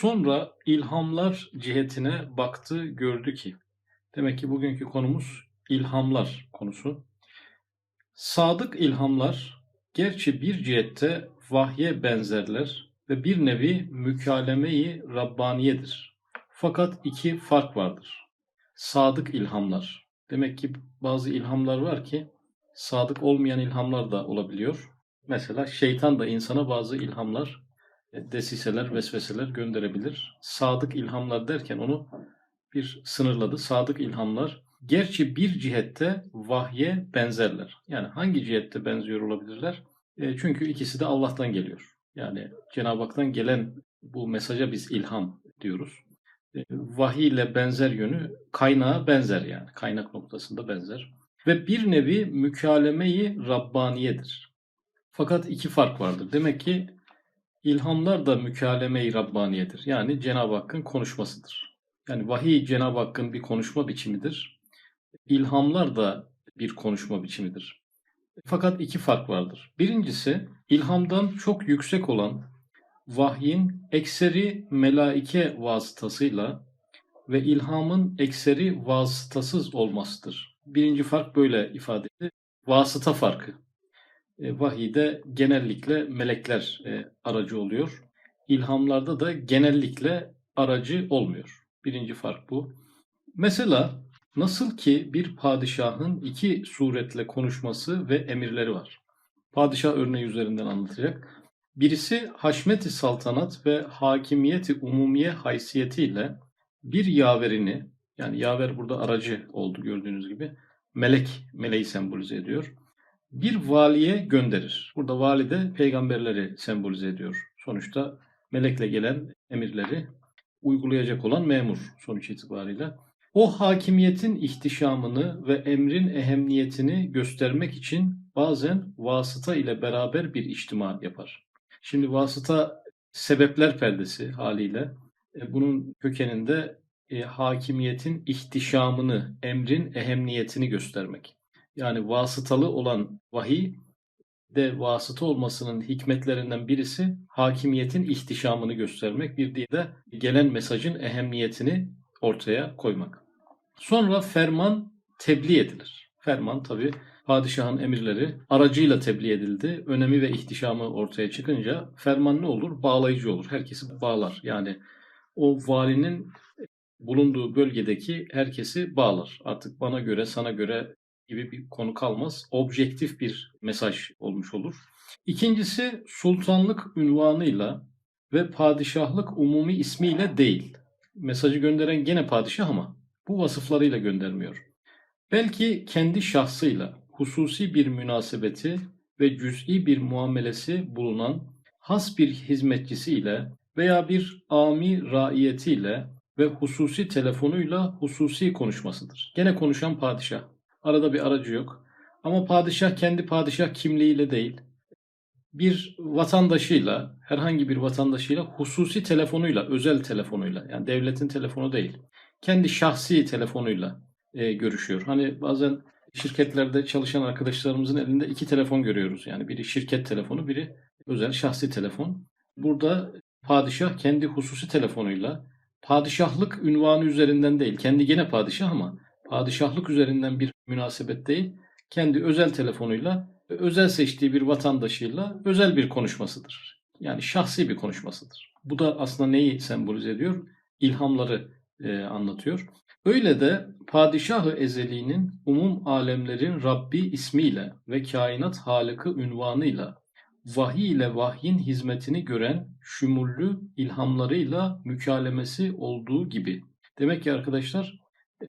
Sonra ilhamlar cihetine baktı, gördü ki. Demek ki bugünkü konumuz ilhamlar konusu. Sadık ilhamlar gerçi bir cihette vahye benzerler ve bir nevi mükalemeyi Rabbaniyedir. Fakat iki fark vardır. Sadık ilhamlar. Demek ki bazı ilhamlar var ki sadık olmayan ilhamlar da olabiliyor. Mesela şeytan da insana bazı ilhamlar, desiseler, vesveseler gönderebilir. Sadık ilhamlar derken onu bir sınırladı. Sadık ilhamlar gerçi bir cihette vahye benzerler. Yani hangi cihette benziyor olabilirler? E, çünkü ikisi de Allah'tan geliyor. Yani Cenab-ı Hak'tan gelen bu mesaja biz ilham diyoruz. E, vahiy ile benzer yönü kaynağa benzer yani. Kaynak noktasında benzer. Ve bir nevi mükalemeyi Rabbaniyedir. Fakat iki fark vardır. Demek ki ilhamlar da mükalemeyi Rabbaniyedir. Yani Cenab-ı Hakk'ın konuşmasıdır. Yani vahiy Cenab-ı Hakk'ın bir konuşma biçimidir. İlhamlar da bir konuşma biçimidir. Fakat iki fark vardır. Birincisi ilhamdan çok yüksek olan vahyin ekseri melaike vasıtasıyla ve ilhamın ekseri vasıtasız olmasıdır. Birinci fark böyle ifade edilir. Vasıta farkı. E, vahide genellikle melekler e, aracı oluyor. İlhamlarda da genellikle aracı olmuyor. Birinci fark bu. Mesela nasıl ki bir padişahın iki suretle konuşması ve emirleri var. Padişah örneği üzerinden anlatacak. Birisi haşmeti saltanat ve hakimiyeti umumiye haysiyetiyle bir yaverini yani yaver burada aracı oldu gördüğünüz gibi melek meleği sembolize ediyor. Bir valiye gönderir. Burada vali de peygamberleri sembolize ediyor. Sonuçta melekle gelen emirleri uygulayacak olan memur sonuç itibariyle. O hakimiyetin ihtişamını ve emrin ehemmiyetini göstermek için bazen vasıta ile beraber bir içtima yapar. Şimdi vasıta sebepler perdesi haliyle e, bunun kökeninde e, hakimiyetin ihtişamını, emrin ehemmiyetini göstermek. Yani vasıtalı olan vahiy de vasıta olmasının hikmetlerinden birisi hakimiyetin ihtişamını göstermek, bir diye de gelen mesajın ehemmiyetini ortaya koymak. Sonra ferman tebliğ edilir. Ferman tabi padişahın emirleri aracıyla tebliğ edildi. Önemi ve ihtişamı ortaya çıkınca ferman ne olur? Bağlayıcı olur. Herkesi bağlar. Yani o valinin bulunduğu bölgedeki herkesi bağlar. Artık bana göre, sana göre gibi bir konu kalmaz. Objektif bir mesaj olmuş olur. İkincisi sultanlık ünvanıyla ve padişahlık umumi ismiyle değil. Mesajı gönderen gene padişah ama bu vasıflarıyla göndermiyor. Belki kendi şahsıyla hususi bir münasebeti ve cüz'i bir muamelesi bulunan has bir hizmetçisiyle veya bir ami raiyetiyle ve hususi telefonuyla hususi konuşmasıdır. Gene konuşan padişah. Arada bir aracı yok. Ama padişah kendi padişah kimliğiyle değil, bir vatandaşıyla, herhangi bir vatandaşıyla hususi telefonuyla, özel telefonuyla, yani devletin telefonu değil, kendi şahsi telefonuyla e, görüşüyor. Hani bazen şirketlerde çalışan arkadaşlarımızın elinde iki telefon görüyoruz. Yani biri şirket telefonu, biri özel şahsi telefon. Burada padişah kendi hususi telefonuyla padişahlık ünvanı üzerinden değil, kendi gene padişah ama padişahlık üzerinden bir münasebet değil, kendi özel telefonuyla özel seçtiği bir vatandaşıyla özel bir konuşmasıdır. Yani şahsi bir konuşmasıdır. Bu da aslında neyi sembolize ediyor? İlhamları e, anlatıyor. Öyle de padişahı ezeliğinin umum alemlerin Rabbi ismiyle ve kainat halıkı ünvanıyla vahiy ile vahyin hizmetini gören şumullü ilhamlarıyla mükalemesi olduğu gibi. Demek ki arkadaşlar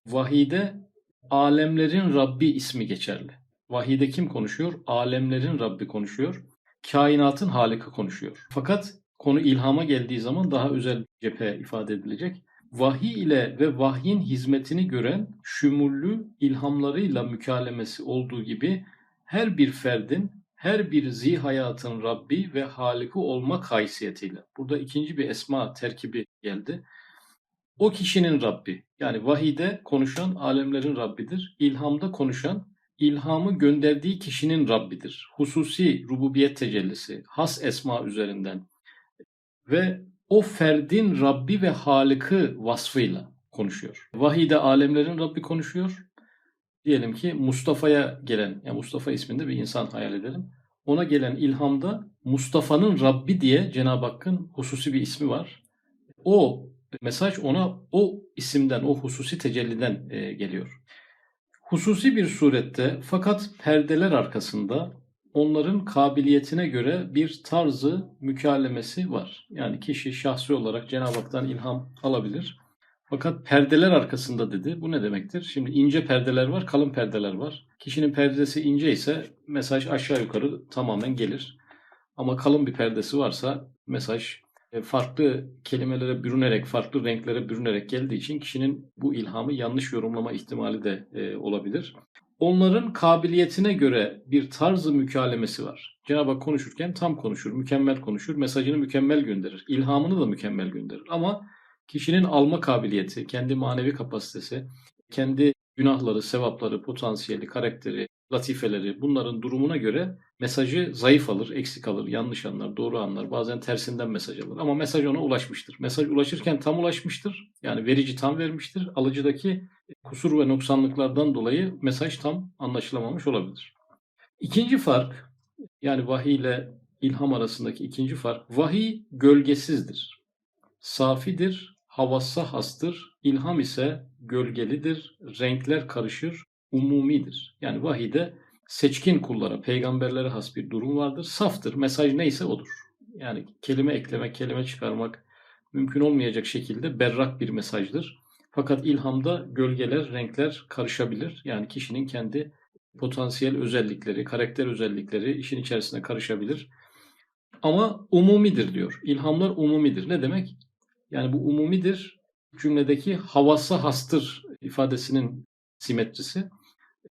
vahide alemlerin Rabbi ismi geçerli. Vahide kim konuşuyor? Alemlerin Rabbi konuşuyor. Kainatın Halık'ı konuşuyor. Fakat konu ilhama geldiği zaman daha özel bir cephe ifade edilecek. Vahiy ile ve vahyin hizmetini gören şumullü ilhamlarıyla mükalemesi olduğu gibi her bir ferdin her bir zi hayatın Rabbi ve Halik'i olmak haysiyetiyle. Burada ikinci bir esma terkibi geldi. O kişinin Rabbi yani vahide konuşan alemlerin Rabbidir. İlhamda konuşan ilhamı gönderdiği kişinin Rabbidir. Hususi rububiyet tecellisi, has esma üzerinden ve o ferdin Rabbi ve Halık'ı vasfıyla konuşuyor. Vahide alemlerin Rabbi konuşuyor. Diyelim ki Mustafa'ya gelen, yani Mustafa isminde bir insan hayal edelim. Ona gelen ilhamda Mustafa'nın Rabbi diye Cenab-ı Hakk'ın hususi bir ismi var. O mesaj ona o isimden, o hususi tecelliden e, geliyor. Hususi bir surette fakat perdeler arkasında onların kabiliyetine göre bir tarzı mükalemesi var. Yani kişi şahsi olarak Cenab-ı Hak'tan ilham alabilir. Fakat perdeler arkasında dedi. Bu ne demektir? Şimdi ince perdeler var, kalın perdeler var. Kişinin perdesi ince ise mesaj aşağı yukarı tamamen gelir. Ama kalın bir perdesi varsa mesaj farklı kelimelere bürünerek, farklı renklere bürünerek geldiği için kişinin bu ilhamı yanlış yorumlama ihtimali de e, olabilir. Onların kabiliyetine göre bir tarzı mükalemesi var. Cenab-ı Hak konuşurken tam konuşur, mükemmel konuşur, mesajını mükemmel gönderir, ilhamını da mükemmel gönderir. Ama kişinin alma kabiliyeti, kendi manevi kapasitesi, kendi günahları, sevapları, potansiyeli, karakteri, latifeleri bunların durumuna göre mesajı zayıf alır, eksik alır, yanlış anlar, doğru anlar. Bazen tersinden mesaj alır. Ama mesaj ona ulaşmıştır. Mesaj ulaşırken tam ulaşmıştır. Yani verici tam vermiştir. Alıcıdaki kusur ve noksanlıklardan dolayı mesaj tam anlaşılamamış olabilir. İkinci fark yani vahiy ile ilham arasındaki ikinci fark vahiy gölgesizdir. Safidir, havassa hastır. İlham ise gölgelidir, renkler karışır, umumidir. Yani vahide seçkin kullara, peygamberlere has bir durum vardır. Saftır. Mesaj neyse odur. Yani kelime eklemek, kelime çıkarmak mümkün olmayacak şekilde berrak bir mesajdır. Fakat ilhamda gölgeler, renkler karışabilir. Yani kişinin kendi potansiyel özellikleri, karakter özellikleri işin içerisine karışabilir. Ama umumidir diyor. İlhamlar umumidir. Ne demek? Yani bu umumidir cümledeki havassa hastır ifadesinin simetrisi.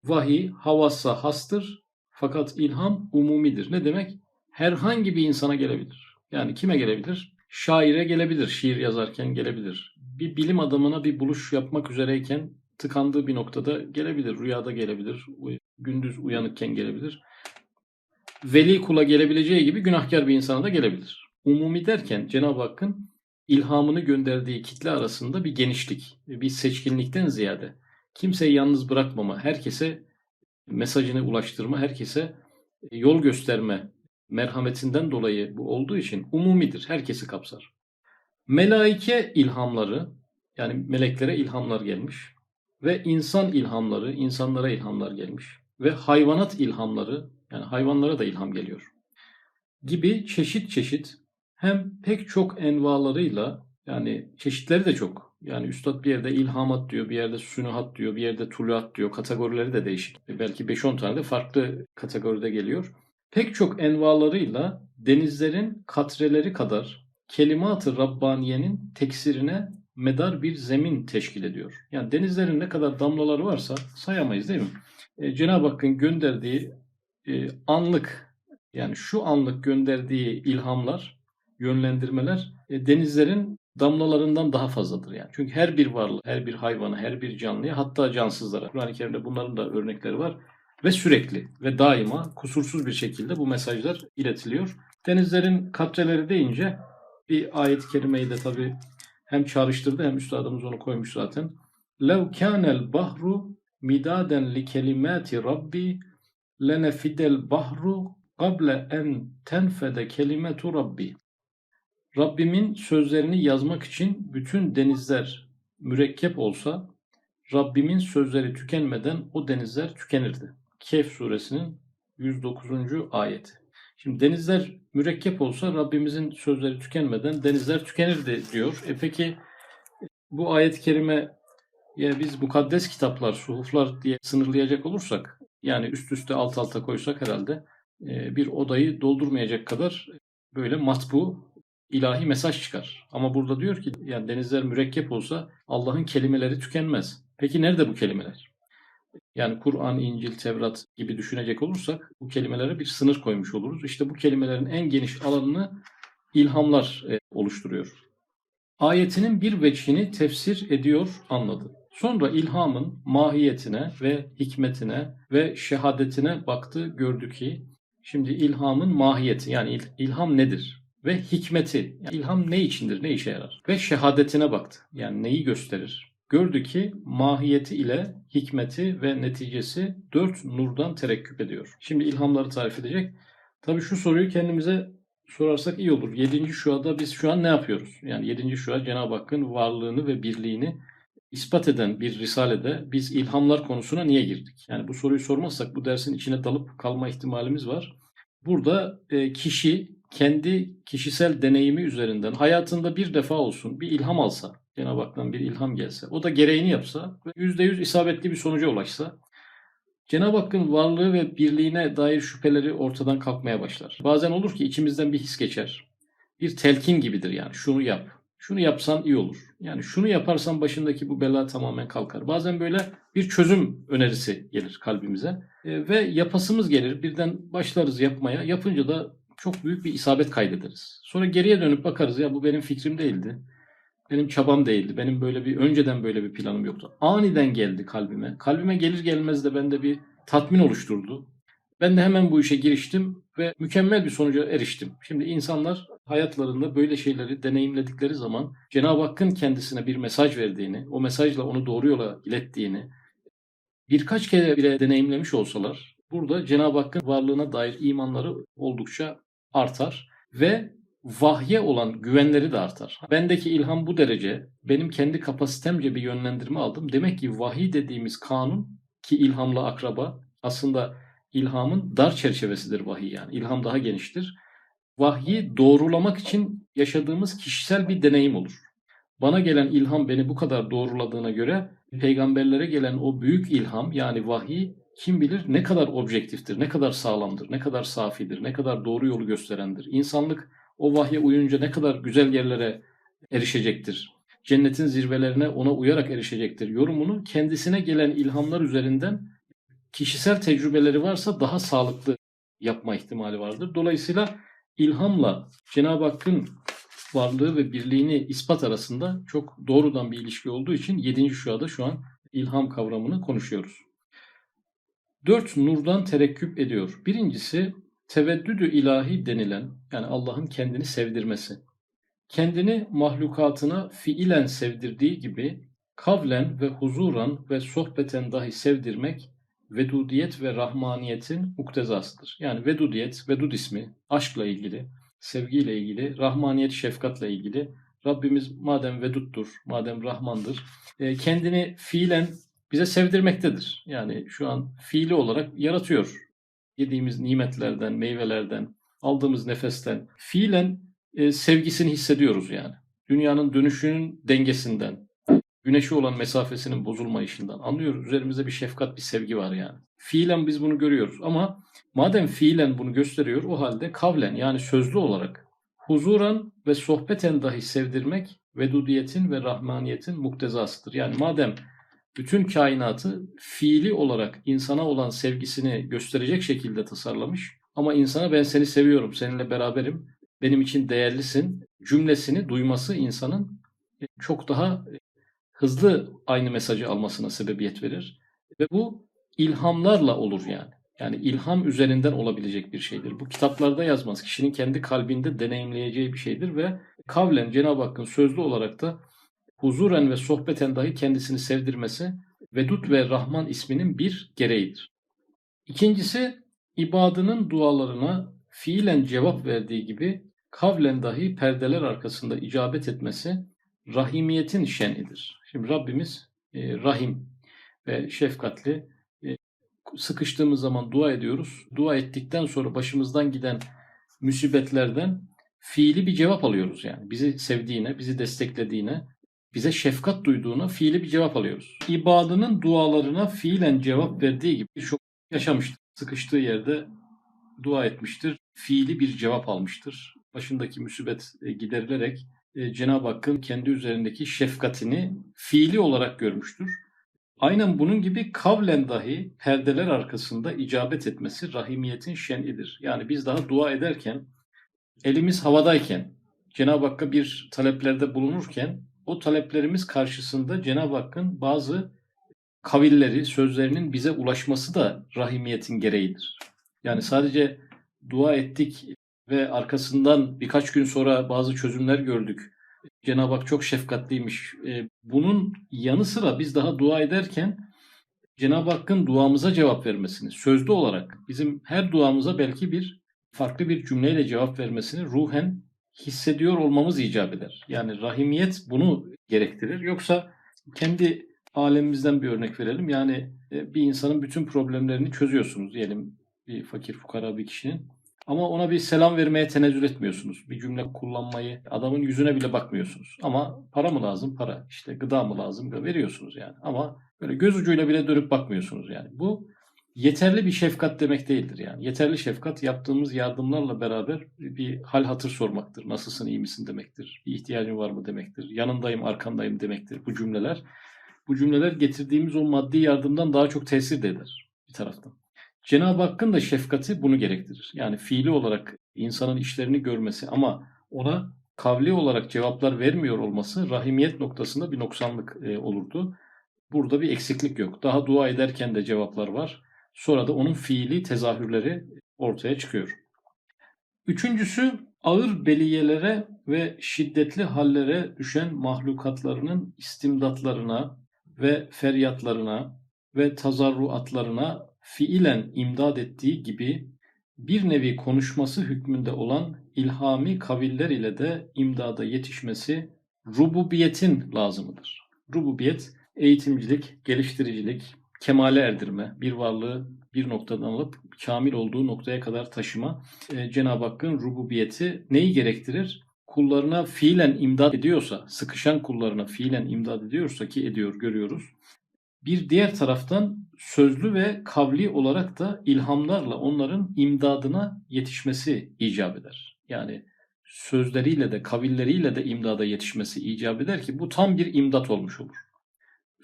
Vahiy havassa hastır fakat ilham umumidir. Ne demek? Herhangi bir insana gelebilir. Yani kime gelebilir? Şaire gelebilir, şiir yazarken gelebilir. Bir bilim adamına bir buluş yapmak üzereyken tıkandığı bir noktada gelebilir. Rüyada gelebilir, gündüz uyanıkken gelebilir. Veli kula gelebileceği gibi günahkar bir insana da gelebilir. Umumi derken Cenab-ı Hakk'ın ilhamını gönderdiği kitle arasında bir genişlik, bir seçkinlikten ziyade kimseyi yalnız bırakmama, herkese mesajını ulaştırma, herkese yol gösterme merhametinden dolayı bu olduğu için umumidir. Herkesi kapsar. Melaike ilhamları yani meleklere ilhamlar gelmiş ve insan ilhamları insanlara ilhamlar gelmiş ve hayvanat ilhamları yani hayvanlara da ilham geliyor gibi çeşit çeşit hem pek çok envalarıyla yani çeşitleri de çok. Yani üstad bir yerde ilhamat diyor, bir yerde sünuhat diyor, bir yerde tuluat diyor. Kategorileri de değişik. Belki 5-10 tane de farklı kategoride geliyor. Pek çok envalarıyla denizlerin katreleri kadar kelimat-ı Rabbaniye'nin teksirine medar bir zemin teşkil ediyor. Yani denizlerin ne kadar damlaları varsa sayamayız değil mi? E, Cenab-ı Hakk'ın gönderdiği e, anlık yani şu anlık gönderdiği ilhamlar yönlendirmeler e, denizlerin damlalarından daha fazladır yani. Çünkü her bir varlığı, her bir hayvanı, her bir canlıya hatta cansızlara Kur'an-ı Kerim'de bunların da örnekleri var ve sürekli ve daima kusursuz bir şekilde bu mesajlar iletiliyor. Denizlerin katreleri deyince bir ayet-i kerimeyi de tabi hem çağrıştırdı hem üstadımız onu koymuş zaten. لَوْ كَانَ الْبَحْرُ مِدَادًا لِكَلِمَاتِ رَبِّي لَنَفِدَ الْبَحْرُ قَبْلَ اَنْ تَنْفَدَ كَلِمَةُ رَبِّي Rabbimin sözlerini yazmak için bütün denizler mürekkep olsa Rabbimin sözleri tükenmeden o denizler tükenirdi. Kehf suresinin 109. ayeti. Şimdi denizler mürekkep olsa Rabbimizin sözleri tükenmeden denizler tükenirdi diyor. E peki bu ayet-i kerime ya biz mukaddes kitaplar, suhuflar diye sınırlayacak olursak yani üst üste alt alta koysak herhalde e, bir odayı doldurmayacak kadar böyle matbu ilahi mesaj çıkar. Ama burada diyor ki yani denizler mürekkep olsa Allah'ın kelimeleri tükenmez. Peki nerede bu kelimeler? Yani Kur'an, İncil, Tevrat gibi düşünecek olursak bu kelimelere bir sınır koymuş oluruz. İşte bu kelimelerin en geniş alanını ilhamlar e, oluşturuyor. Ayetinin bir veçhini tefsir ediyor, anladı. Sonra ilhamın mahiyetine ve hikmetine ve şehadetine baktı, gördü ki şimdi ilhamın mahiyeti yani ilham nedir? Ve hikmeti. Yani ilham ne içindir, ne işe yarar? Ve şehadetine baktı. Yani neyi gösterir? Gördü ki mahiyeti ile hikmeti ve neticesi dört nurdan terekküp ediyor. Şimdi ilhamları tarif edecek. Tabii şu soruyu kendimize sorarsak iyi olur. Yedinci şuada biz şu an ne yapıyoruz? Yani yedinci şua Cenab-ı Hakk'ın varlığını ve birliğini ispat eden bir risalede biz ilhamlar konusuna niye girdik? Yani bu soruyu sormazsak bu dersin içine dalıp kalma ihtimalimiz var. Burada e, kişi kendi kişisel deneyimi üzerinden hayatında bir defa olsun bir ilham alsa, Cenab-ı Hak'tan bir ilham gelse, o da gereğini yapsa ve %100 isabetli bir sonuca ulaşsa, Cenab-ı Hakk'ın varlığı ve birliğine dair şüpheleri ortadan kalkmaya başlar. Bazen olur ki içimizden bir his geçer. Bir telkin gibidir yani. Şunu yap. Şunu yapsan iyi olur. Yani şunu yaparsan başındaki bu bela tamamen kalkar. Bazen böyle bir çözüm önerisi gelir kalbimize. E, ve yapasımız gelir. Birden başlarız yapmaya. Yapınca da çok büyük bir isabet kaydederiz. Sonra geriye dönüp bakarız ya bu benim fikrim değildi. Benim çabam değildi. Benim böyle bir önceden böyle bir planım yoktu. Aniden geldi kalbime. Kalbime gelir gelmez de bende bir tatmin oluşturdu. Ben de hemen bu işe giriştim ve mükemmel bir sonuca eriştim. Şimdi insanlar hayatlarında böyle şeyleri deneyimledikleri zaman Cenab-ı Hakk'ın kendisine bir mesaj verdiğini, o mesajla onu doğru yola ilettiğini birkaç kere bile deneyimlemiş olsalar burada Cenab-ı Hakk'ın varlığına dair imanları oldukça artar ve vahye olan güvenleri de artar. Bendeki ilham bu derece. Benim kendi kapasitemce bir yönlendirme aldım. Demek ki vahiy dediğimiz kanun ki ilhamla akraba aslında ilhamın dar çerçevesidir vahiy yani. İlham daha geniştir. Vahyi doğrulamak için yaşadığımız kişisel bir deneyim olur. Bana gelen ilham beni bu kadar doğruladığına göre peygamberlere gelen o büyük ilham yani vahiy kim bilir ne kadar objektiftir, ne kadar sağlamdır, ne kadar safidir, ne kadar doğru yolu gösterendir. İnsanlık o vahye uyunca ne kadar güzel yerlere erişecektir. Cennetin zirvelerine ona uyarak erişecektir. Yorumunu kendisine gelen ilhamlar üzerinden kişisel tecrübeleri varsa daha sağlıklı yapma ihtimali vardır. Dolayısıyla ilhamla Cenab-ı Hakk'ın varlığı ve birliğini ispat arasında çok doğrudan bir ilişki olduğu için 7. şuada şu an ilham kavramını konuşuyoruz. Dört nurdan terekküp ediyor. Birincisi teveddüdü ilahi denilen yani Allah'ın kendini sevdirmesi. Kendini mahlukatına fiilen sevdirdiği gibi kavlen ve huzuran ve sohbeten dahi sevdirmek vedudiyet ve rahmaniyetin muktezasıdır. Yani vedudiyet, vedud ismi aşkla ilgili, sevgiyle ilgili, rahmaniyet şefkatle ilgili. Rabbimiz madem veduttur, madem rahmandır, e, kendini fiilen bize sevdirmektedir. Yani şu an fiili olarak yaratıyor. Yediğimiz nimetlerden, meyvelerden, aldığımız nefesten fiilen e, sevgisini hissediyoruz yani. Dünyanın dönüşünün dengesinden, güneşi olan mesafesinin bozulmayışından anlıyoruz. Üzerimizde bir şefkat, bir sevgi var yani. Fiilen biz bunu görüyoruz ama madem fiilen bunu gösteriyor o halde kavlen yani sözlü olarak huzuran ve sohbeten dahi sevdirmek vedudiyetin ve rahmaniyetin muktezasıdır. Yani madem bütün kainatı fiili olarak insana olan sevgisini gösterecek şekilde tasarlamış ama insana ben seni seviyorum, seninle beraberim, benim için değerlisin cümlesini duyması insanın çok daha hızlı aynı mesajı almasına sebebiyet verir. Ve bu ilhamlarla olur yani. Yani ilham üzerinden olabilecek bir şeydir. Bu kitaplarda yazmaz. Kişinin kendi kalbinde deneyimleyeceği bir şeydir ve kavlen Cenab-ı Hakk'ın sözlü olarak da huzuren ve sohbeten dahi kendisini sevdirmesi Vedud ve Rahman isminin bir gereğidir. İkincisi ibadının dualarına fiilen cevap verdiği gibi kavlen dahi perdeler arkasında icabet etmesi rahimiyetin şenidir. Şimdi Rabbimiz e, rahim ve şefkatli. E, sıkıştığımız zaman dua ediyoruz. Dua ettikten sonra başımızdan giden musibetlerden fiili bir cevap alıyoruz yani. Bizi sevdiğine, bizi desteklediğine, bize şefkat duyduğuna fiili bir cevap alıyoruz. İbadının dualarına fiilen cevap verdiği gibi çok yaşamıştır. Sıkıştığı yerde dua etmiştir. Fiili bir cevap almıştır. Başındaki musibet e, giderilerek e, Cenab-ı Hakk'ın kendi üzerindeki şefkatini fiili olarak görmüştür. Aynen bunun gibi kavlen dahi perdeler arkasında icabet etmesi rahimiyetin şen'idir. Yani biz daha dua ederken, elimiz havadayken, Cenab-ı Hakk'a bir taleplerde bulunurken o taleplerimiz karşısında Cenab-ı Hakk'ın bazı kavilleri, sözlerinin bize ulaşması da rahimiyetin gereğidir. Yani sadece dua ettik, ve arkasından birkaç gün sonra bazı çözümler gördük. Cenab-ı Hak çok şefkatliymiş. E, bunun yanı sıra biz daha dua ederken Cenab-ı Hakk'ın duamıza cevap vermesini, sözlü olarak bizim her duamıza belki bir farklı bir cümleyle cevap vermesini ruhen hissediyor olmamız icap eder. Yani rahimiyet bunu gerektirir. Yoksa kendi alemimizden bir örnek verelim. Yani e, bir insanın bütün problemlerini çözüyorsunuz diyelim bir fakir fukara bir kişinin. Ama ona bir selam vermeye tenezzül etmiyorsunuz. Bir cümle kullanmayı, adamın yüzüne bile bakmıyorsunuz. Ama para mı lazım? Para. İşte gıda mı lazım? Veriyorsunuz yani. Ama böyle göz ucuyla bile dönüp bakmıyorsunuz yani. Bu yeterli bir şefkat demek değildir yani. Yeterli şefkat yaptığımız yardımlarla beraber bir hal hatır sormaktır. Nasılsın, iyi misin demektir. Bir ihtiyacın var mı demektir. Yanındayım, arkandayım demektir bu cümleler. Bu cümleler getirdiğimiz o maddi yardımdan daha çok tesir de eder bir taraftan. Cenab-ı Hakk'ın da şefkati bunu gerektirir. Yani fiili olarak insanın işlerini görmesi ama ona kavli olarak cevaplar vermiyor olması rahimiyet noktasında bir noksanlık e, olurdu. Burada bir eksiklik yok. Daha dua ederken de cevaplar var. Sonra da onun fiili tezahürleri ortaya çıkıyor. Üçüncüsü ağır beliyelere ve şiddetli hallere düşen mahlukatlarının istimdatlarına ve feryatlarına ve tazarruatlarına fiilen imdad ettiği gibi bir nevi konuşması hükmünde olan ilhami kaviller ile de imdada yetişmesi rububiyetin lazımıdır. Rububiyet eğitimcilik, geliştiricilik, kemale erdirme, bir varlığı bir noktadan alıp kamil olduğu noktaya kadar taşıma e, Cenab-ı Hakk'ın rububiyeti neyi gerektirir? Kullarına fiilen imdad ediyorsa, sıkışan kullarına fiilen imdad ediyorsa ki ediyor görüyoruz. Bir diğer taraftan sözlü ve kavli olarak da ilhamlarla onların imdadına yetişmesi icap eder. Yani sözleriyle de kavilleriyle de imdada yetişmesi icap eder ki bu tam bir imdat olmuş olur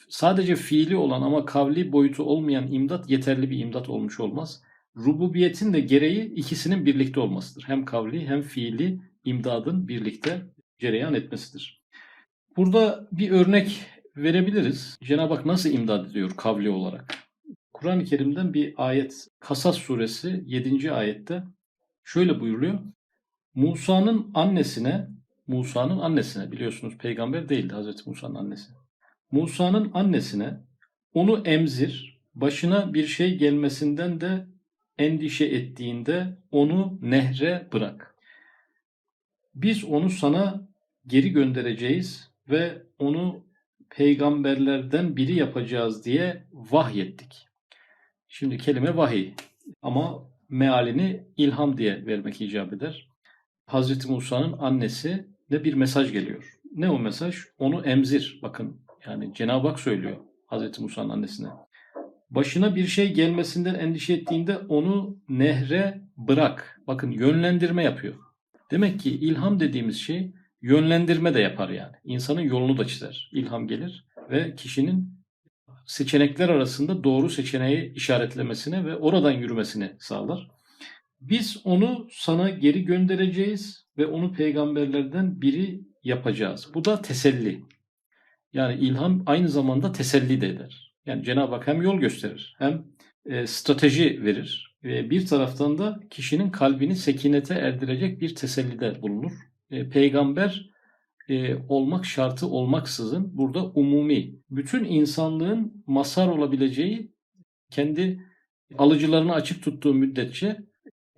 sadece fiili olan ama kavli boyutu olmayan imdat yeterli bir imdat olmuş olmaz. Rububiyetin de gereği ikisinin birlikte olmasıdır. Hem kavli hem fiili imdadın birlikte cereyan etmesidir. Burada bir örnek verebiliriz. Cenab-ı Hak nasıl imdad ediyor kavli olarak? Kur'an-ı Kerim'den bir ayet Kasas suresi 7. ayette şöyle buyuruluyor. Musa'nın annesine Musa'nın annesine biliyorsunuz peygamber değildi Hazreti Musa'nın annesi. Musa'nın annesine onu emzir, başına bir şey gelmesinden de endişe ettiğinde onu nehre bırak. Biz onu sana geri göndereceğiz ve onu peygamberlerden biri yapacağız diye vahyettik. Şimdi kelime vahiy ama mealini ilham diye vermek icap eder. Hazreti Musa'nın annesi de bir mesaj geliyor. Ne o mesaj? Onu emzir. Bakın yani Cenab-ı Hak söylüyor Hazreti Musa'nın annesine. Başına bir şey gelmesinden endişe ettiğinde onu nehre bırak. Bakın yönlendirme yapıyor. Demek ki ilham dediğimiz şey yönlendirme de yapar yani. İnsanın yolunu da çizer. İlham gelir ve kişinin seçenekler arasında doğru seçeneği işaretlemesine ve oradan yürümesini sağlar. Biz onu sana geri göndereceğiz ve onu peygamberlerden biri yapacağız. Bu da teselli. Yani ilham aynı zamanda teselli de eder. Yani Cenab-ı Hak hem yol gösterir hem e, strateji verir ve bir taraftan da kişinin kalbini sekinete erdirecek bir tesellide bulunur. E, peygamber e, olmak şartı olmaksızın burada umumi, bütün insanlığın masar olabileceği, kendi alıcılarını açık tuttuğu müddetçe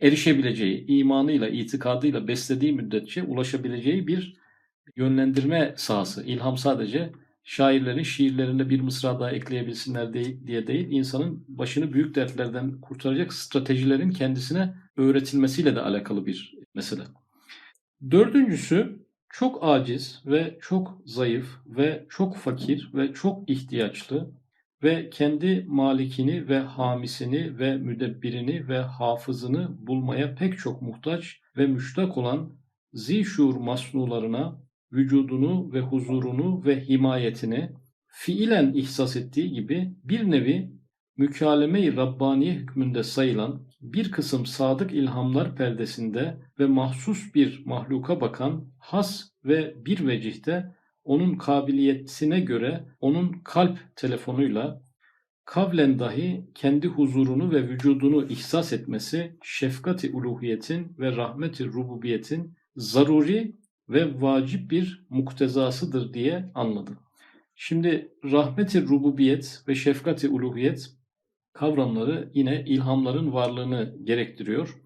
erişebileceği, imanıyla, itikadıyla beslediği müddetçe ulaşabileceği bir yönlendirme sahası. İlham sadece şairlerin şiirlerinde bir mısra daha ekleyebilsinler diye değil, insanın başını büyük dertlerden kurtaracak stratejilerin kendisine öğretilmesiyle de alakalı bir mesele. Dördüncüsü çok aciz ve çok zayıf ve çok fakir ve çok ihtiyaçlı ve kendi malikini ve hamisini ve müdebbirini ve hafızını bulmaya pek çok muhtaç ve müştak olan zişur masnularına vücudunu ve huzurunu ve himayetini fiilen ihsas ettiği gibi bir nevi mükaleme-i Rabbaniye hükmünde sayılan bir kısım sadık ilhamlar perdesinde ve mahsus bir mahluka bakan has ve bir vecihte onun kabiliyetine göre onun kalp telefonuyla kavlen dahi kendi huzurunu ve vücudunu ihsas etmesi şefkati uluhiyetin ve rahmeti rububiyetin zaruri ve vacip bir muktezasıdır diye anladı. Şimdi rahmeti rububiyet ve şefkati uluhiyet kavramları yine ilhamların varlığını gerektiriyor.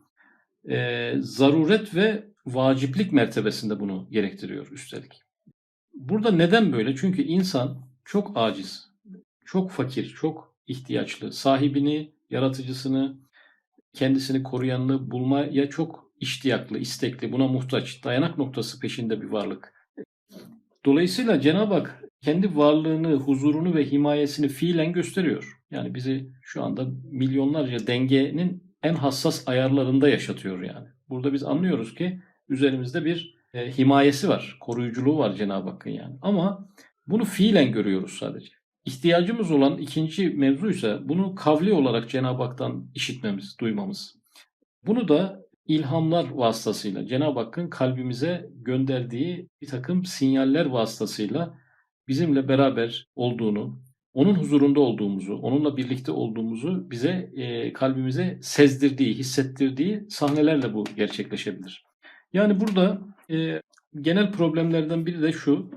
Ee, zaruret ve vaciplik mertebesinde bunu gerektiriyor üstelik. Burada neden böyle? Çünkü insan çok aciz, çok fakir, çok ihtiyaçlı. Sahibini, yaratıcısını, kendisini koruyanını bulmaya çok iştiyaklı, istekli, buna muhtaç, dayanak noktası peşinde bir varlık. Dolayısıyla Cenab-ı Hak kendi varlığını, huzurunu ve himayesini fiilen gösteriyor. Yani bizi şu anda milyonlarca dengenin en hassas ayarlarında yaşatıyor yani. Burada biz anlıyoruz ki üzerimizde bir e, himayesi var, koruyuculuğu var Cenab-ı Hakk'ın yani. Ama bunu fiilen görüyoruz sadece. İhtiyacımız olan ikinci mevzu ise bunu kavli olarak Cenab-ı Hak'tan işitmemiz, duymamız. Bunu da ilhamlar vasıtasıyla Cenab-ı Hakk'ın kalbimize gönderdiği bir takım sinyaller vasıtasıyla bizimle beraber olduğunu, onun huzurunda olduğumuzu, onunla birlikte olduğumuzu bize e, kalbimize sezdirdiği, hissettirdiği sahnelerle bu gerçekleşebilir. Yani burada e, genel problemlerden biri de şu.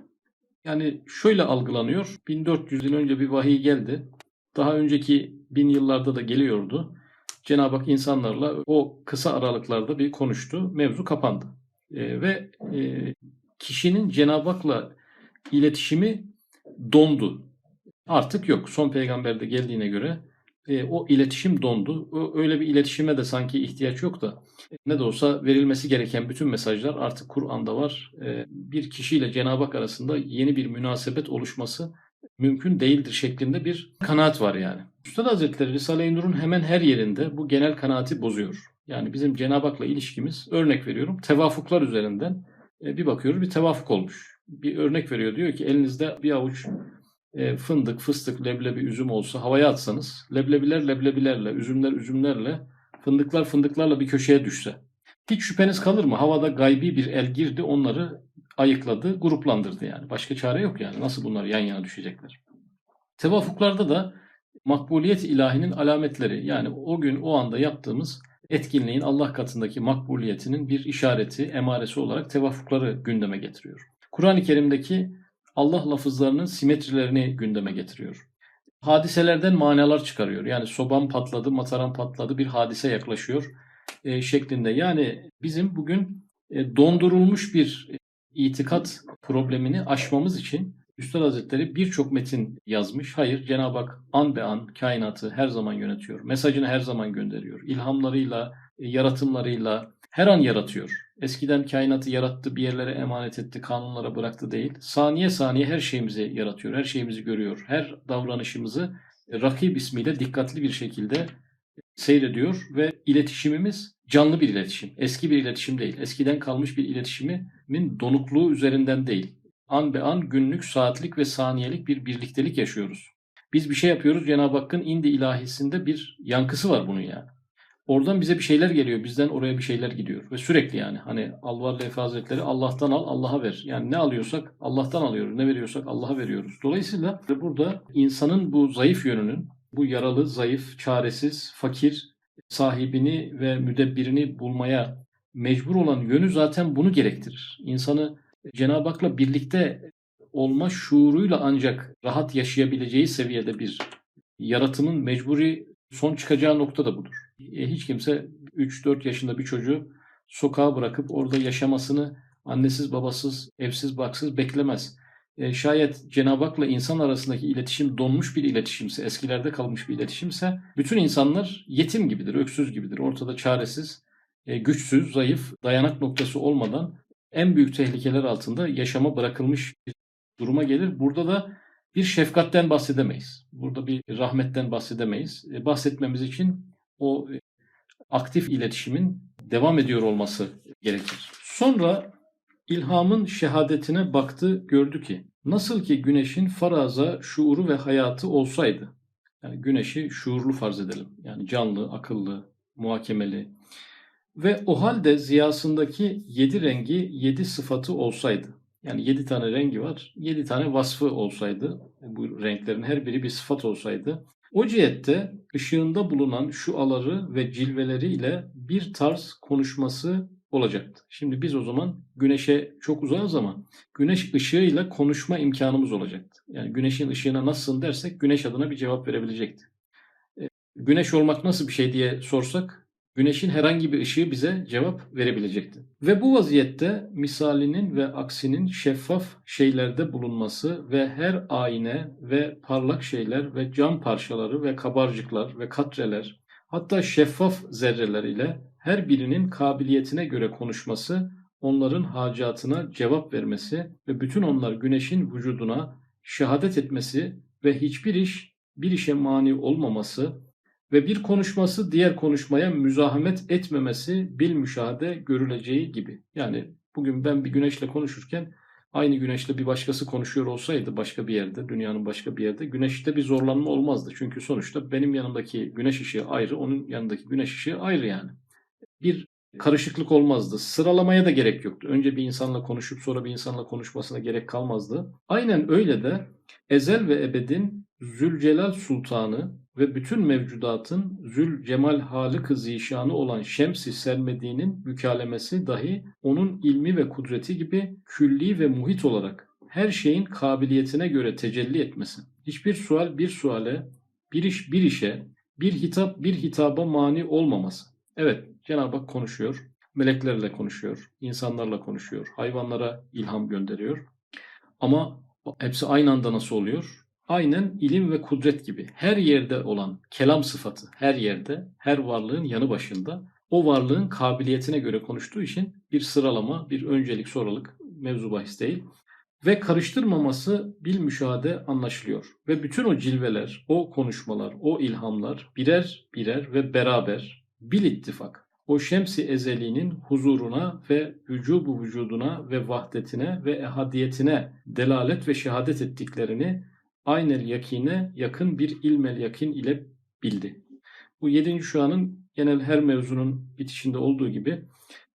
Yani şöyle algılanıyor. 1400 yıl önce bir vahiy geldi. Daha önceki bin yıllarda da geliyordu. Cenab-ı Hak insanlarla o kısa aralıklarda bir konuştu. Mevzu kapandı. E, ve e, kişinin Cenab-ı Hak'la iletişimi dondu. Artık yok. Son peygamberde geldiğine göre e, o iletişim dondu. O, öyle bir iletişime de sanki ihtiyaç yok da ne de olsa verilmesi gereken bütün mesajlar artık Kur'an'da var. E, bir kişiyle Cenab-ı Hak arasında yeni bir münasebet oluşması mümkün değildir şeklinde bir kanaat var yani. Üstad Hazretleri Risale-i Nur'un hemen her yerinde bu genel kanaati bozuyor. Yani bizim Cenab-ı Hak'la ilişkimiz örnek veriyorum tevafuklar üzerinden e, bir bakıyoruz bir tevafuk olmuş. Bir örnek veriyor diyor ki elinizde bir avuç e, fındık, fıstık, leblebi, üzüm olsa havaya atsanız leblebiler leblebilerle, üzümler üzümlerle, fındıklar fındıklarla bir köşeye düşse. Hiç şüpheniz kalır mı? Havada gaybi bir el girdi onları ayıkladı, gruplandırdı yani. Başka çare yok yani. Nasıl bunlar yan yana düşecekler? Tevafuklarda da makbuliyet ilahinin alametleri yani o gün o anda yaptığımız etkinliğin Allah katındaki makbuliyetinin bir işareti, emaresi olarak tevafukları gündeme getiriyor. Kur'an-ı Kerim'deki Allah lafızlarının simetrilerini gündeme getiriyor. Hadiselerden manalar çıkarıyor. Yani soban patladı, mataran patladı, bir hadise yaklaşıyor e, şeklinde. Yani bizim bugün e, dondurulmuş bir itikat problemini aşmamız için Üstad Hazretleri birçok metin yazmış. Hayır, Cenab-ı Hak an be an kainatı her zaman yönetiyor. Mesajını her zaman gönderiyor. İlhamlarıyla, e, yaratımlarıyla her an yaratıyor. Eskiden kainatı yarattı, bir yerlere emanet etti, kanunlara bıraktı değil. Saniye saniye her şeyimizi yaratıyor, her şeyimizi görüyor. Her davranışımızı Rakib ismiyle dikkatli bir şekilde seyrediyor ve iletişimimiz canlı bir iletişim. Eski bir iletişim değil. Eskiden kalmış bir iletişimin donukluğu üzerinden değil. An be an günlük, saatlik ve saniyelik bir birliktelik yaşıyoruz. Biz bir şey yapıyoruz. Cenab-ı Hakk'ın indi ilahisinde bir yankısı var bunun yani. Oradan bize bir şeyler geliyor. Bizden oraya bir şeyler gidiyor. Ve sürekli yani hani Alvar Leyfi Hazretleri Allah'tan al, Allah'a ver. Yani ne alıyorsak Allah'tan alıyoruz. Ne veriyorsak Allah'a veriyoruz. Dolayısıyla burada insanın bu zayıf yönünün, bu yaralı, zayıf, çaresiz, fakir sahibini ve müdebbirini bulmaya mecbur olan yönü zaten bunu gerektirir. İnsanı Cenab-ı Hak'la birlikte olma şuuruyla ancak rahat yaşayabileceği seviyede bir yaratımın mecburi son çıkacağı nokta da budur. E, hiç kimse 3-4 yaşında bir çocuğu sokağa bırakıp orada yaşamasını annesiz, babasız, evsiz, baksız beklemez. E, şayet Cenab-ı Hak'la insan arasındaki iletişim donmuş bir iletişimse, eskilerde kalmış bir iletişimse bütün insanlar yetim gibidir, öksüz gibidir. Ortada çaresiz, e, güçsüz, zayıf, dayanak noktası olmadan en büyük tehlikeler altında yaşama bırakılmış bir duruma gelir. Burada da bir şefkatten bahsedemeyiz. Burada bir rahmetten bahsedemeyiz. E, bahsetmemiz için o e, aktif iletişimin devam ediyor olması gerekir. Sonra ilhamın şehadetine baktı gördü ki nasıl ki güneşin faraza şuuru ve hayatı olsaydı yani güneşi şuurlu farz edelim. Yani canlı, akıllı, muhakemeli ve o halde ziyasındaki yedi rengi, yedi sıfatı olsaydı yani yedi tane rengi var. Yedi tane vasfı olsaydı, bu renklerin her biri bir sıfat olsaydı O cihette ışığında bulunan şuaları ve cilveleriyle bir tarz konuşması olacaktı. Şimdi biz o zaman güneşe çok uzağız ama güneş ışığıyla konuşma imkanımız olacaktı. Yani güneşin ışığına nasılsın dersek güneş adına bir cevap verebilecekti. E, güneş olmak nasıl bir şey diye sorsak güneşin herhangi bir ışığı bize cevap verebilecekti. Ve bu vaziyette misalinin ve aksinin şeffaf şeylerde bulunması ve her ayna ve parlak şeyler ve cam parçaları ve kabarcıklar ve katreler hatta şeffaf zerreler ile her birinin kabiliyetine göre konuşması, onların hacatına cevap vermesi ve bütün onlar güneşin vücuduna şehadet etmesi ve hiçbir iş bir işe mani olmaması ve bir konuşması diğer konuşmaya müzahamet etmemesi bil müşahede görüleceği gibi. Yani bugün ben bir güneşle konuşurken aynı güneşle bir başkası konuşuyor olsaydı başka bir yerde, dünyanın başka bir yerde güneşte bir zorlanma olmazdı. Çünkü sonuçta benim yanımdaki güneş ışığı ayrı, onun yanındaki güneş ışığı ayrı yani. Bir karışıklık olmazdı. Sıralamaya da gerek yoktu. Önce bir insanla konuşup sonra bir insanla konuşmasına gerek kalmazdı. Aynen öyle de ezel ve ebedin Zülcelal Sultanı ve bütün mevcudatın Zül Cemal Halık-ı Zişanı olan Şems-i Sermedi'nin mükalemesi dahi onun ilmi ve kudreti gibi külli ve muhit olarak her şeyin kabiliyetine göre tecelli etmesi. Hiçbir sual bir suale, bir iş bir işe, bir hitap bir hitaba mani olmaması. Evet, Cenab-ı Hak konuşuyor, meleklerle konuşuyor, insanlarla konuşuyor, hayvanlara ilham gönderiyor. Ama hepsi aynı anda nasıl oluyor? Aynen ilim ve kudret gibi her yerde olan kelam sıfatı, her yerde, her varlığın yanı başında o varlığın kabiliyetine göre konuştuğu için bir sıralama, bir öncelik, sonralık mevzu bahis değil. Ve karıştırmaması bil müşahede anlaşılıyor. Ve bütün o cilveler, o konuşmalar, o ilhamlar birer birer ve beraber bil ittifak o şemsi ezeliğinin huzuruna ve vücubu vücuduna ve vahdetine ve ehadiyetine delalet ve şehadet ettiklerini aynel yakine yakın bir ilmel yakin ile bildi. Bu yedinci şuanın genel her mevzunun bitişinde olduğu gibi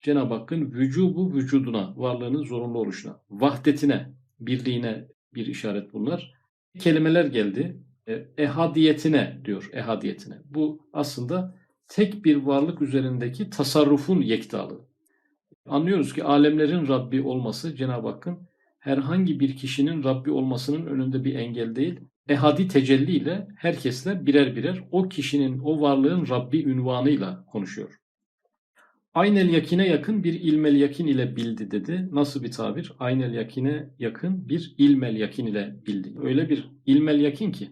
Cenab-ı Hakk'ın vücubu vücuduna, varlığının zorunlu oluşuna, vahdetine, birliğine bir işaret bunlar. Kelimeler geldi. E, ehadiyetine diyor, ehadiyetine. Bu aslında tek bir varlık üzerindeki tasarrufun yektalığı. Anlıyoruz ki alemlerin Rabbi olması Cenab-ı Hakk'ın herhangi bir kişinin Rabbi olmasının önünde bir engel değil. Ehadi tecelli ile herkesle birer birer o kişinin, o varlığın Rabbi ünvanıyla konuşuyor. Aynel yakine yakın bir ilmel yakin ile bildi dedi. Nasıl bir tabir? Aynel yakine yakın bir ilmel yakin ile bildi. Öyle bir ilmel yakin ki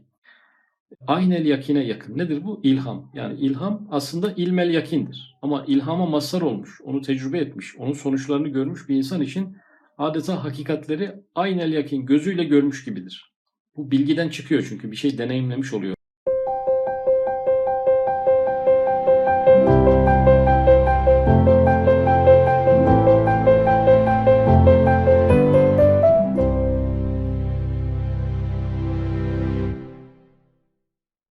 aynel yakine yakın. Nedir bu? İlham. Yani ilham aslında ilmel yakindir. Ama ilhama mazhar olmuş, onu tecrübe etmiş, onun sonuçlarını görmüş bir insan için adeta hakikatleri aynel yakin gözüyle görmüş gibidir. Bu bilgiden çıkıyor çünkü bir şey deneyimlemiş oluyor